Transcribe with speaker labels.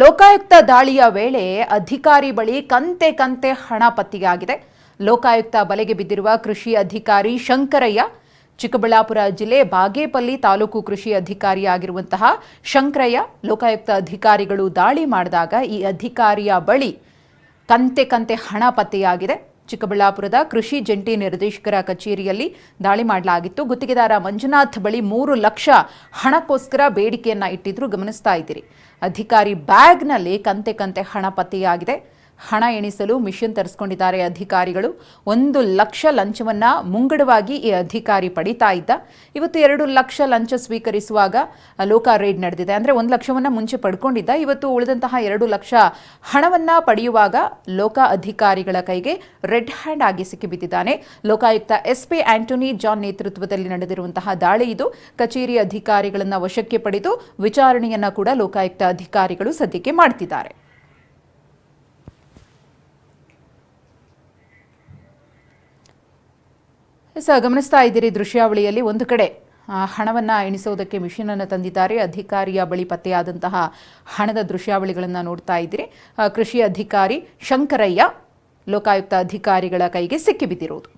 Speaker 1: ಲೋಕಾಯುಕ್ತ ದಾಳಿಯ ವೇಳೆ ಅಧಿಕಾರಿ ಬಳಿ ಕಂತೆ ಕಂತೆ ಹಣ ಪತ್ತೆಯಾಗಿದೆ. ಲೋಕಾಯುಕ್ತ ಬಲೆಗೆ ಬಿದ್ದಿರುವ ಕೃಷಿ ಅಧಿಕಾರಿ ಶಂಕರಯ್ಯ, ಚಿಕ್ಕಬಳ್ಳಾಪುರ ಜಿಲ್ಲೆ ಬಾಗೇಪಲ್ಲಿ ತಾಲೂಕು ಕೃಷಿ ಅಧಿಕಾರಿಯಾಗಿರುವಂತಹ ಶಂಕರಯ್ಯ, ಲೋಕಾಯುಕ್ತ ಅಧಿಕಾರಿಗಳು ದಾಳಿ ಮಾಡಿದಾಗ ಈ ಅಧಿಕಾರಿಯ ಬಳಿ ಕಂತೆ ಕಂತೆ ಹಣ ಪತ್ತೆಯಾಗಿದೆ. ಚಿಕ್ಕಬಳ್ಳಾಪುರದ ಕೃಷಿ ಜಂಟಿ ನಿರ್ದೇಶಕರ ಕಚೇರಿಯಲ್ಲಿ ದಾಳಿ ಮಾಡಲಾಗಿತ್ತು. ಗುತ್ತಿಗೆದಾರ ಮಂಜುನಾಥ್ ಬಳಿ ಮೂರು ಲಕ್ಷ ಹಣಕ್ಕೋಸ್ಕರ ಬೇಡಿಕೆಯನ್ನ ಇಟ್ಟಿದ್ರು. ಗಮನಿಸ್ತಾ ಇದ್ದೀರಿ. ಅಧಿಕಾರಿ ಬ್ಯಾಗ್ನಲ್ಲಿ ಕಂತೆ ಕಂತೆ ಹಣ ಪತ್ತೆಯಾಗಿದೆ. ಹಣ ಎಣಿಸಲು ಮಿಷನ್ ತರಿಸ್ಕೊಂಡಿದ್ದಾರೆ ಅಧಿಕಾರಿಗಳು. ಒಂದು ಲಕ್ಷ ಲಂಚವನ್ನ ಮುಂಗಡವಾಗಿ ಈ ಅಧಿಕಾರಿ ಪಡಿತಾ ಇದ್ದ. ಇವತ್ತು ಎರಡು ಲಕ್ಷ ಲಂಚ ಸ್ವೀಕರಿಸುವಾಗ ಲೋಕ ರೈಡ್ ನಡೆದಿದೆ. ಅಂದ್ರೆ ಒಂದು ಲಕ್ಷವನ್ನ ಮುಂಚೆ ಪಡ್ಕೊಂಡಿದ್ದ. ಇವತ್ತು ಉಳಿದಂತಹ ಎರಡು ಲಕ್ಷ ಹಣವನ್ನ ಪಡೆಯುವಾಗ ಲೋಕ ಅಧಿಕಾರಿಗಳ ಕೈಗೆ ರೆಡ್ ಹ್ಯಾಂಡ್ ಆಗಿ ಸಿಕ್ಕಿಬಿದ್ದಿದ್ದಾನೆ. ಲೋಕಾಯುಕ್ತ ಎಸ್ಪಿ ಆಂಟೋನಿ ಜಾನ್ ನೇತೃತ್ವದಲ್ಲಿ ನಡೆದಿರುವಂತಹ ದಾಳಿ ಇದು. ಕಚೇರಿ ಅಧಿಕಾರಿಗಳನ್ನ ವಶಕ್ಕೆ ಪಡೆದು ವಿಚಾರಣೆಯನ್ನ ಕೂಡ ಲೋಕಾಯುಕ್ತ ಅಧಿಕಾರಿಗಳು ಸದ್ಯಕ್ಕೆ ಮಾಡ್ತಿದ್ದಾರೆ. ಎಸ್ ಗಮನಿಸ್ತಾ ಇದ್ದೀರಿ ದೃಶ್ಯಾವಳಿಯಲ್ಲಿ ಒಂದು ಕಡೆ. ಹಣವನ್ನು ಎಣಿಸೋದಕ್ಕೆ ಮಿಷಿನನ್ನು ತಂದಿದ್ದಾರೆ. ಅಧಿಕಾರಿಯ ಬಳಿ ಪತ್ತೆಯಾದಂತಹ ಹಣದ ದೃಶ್ಯಾವಳಿಗಳನ್ನು ನೋಡ್ತಾ ಇದ್ದೀರಿ. ಕೃಷಿ ಅಧಿಕಾರಿ ಶಂಕರಯ್ಯ, ಲೋಕಾಯುಕ್ತ ಅಧಿಕಾರಿಗಳ ಕೈಗೆ ಸಿಕ್ಕಿಬಿದ್ದಿರುವುದು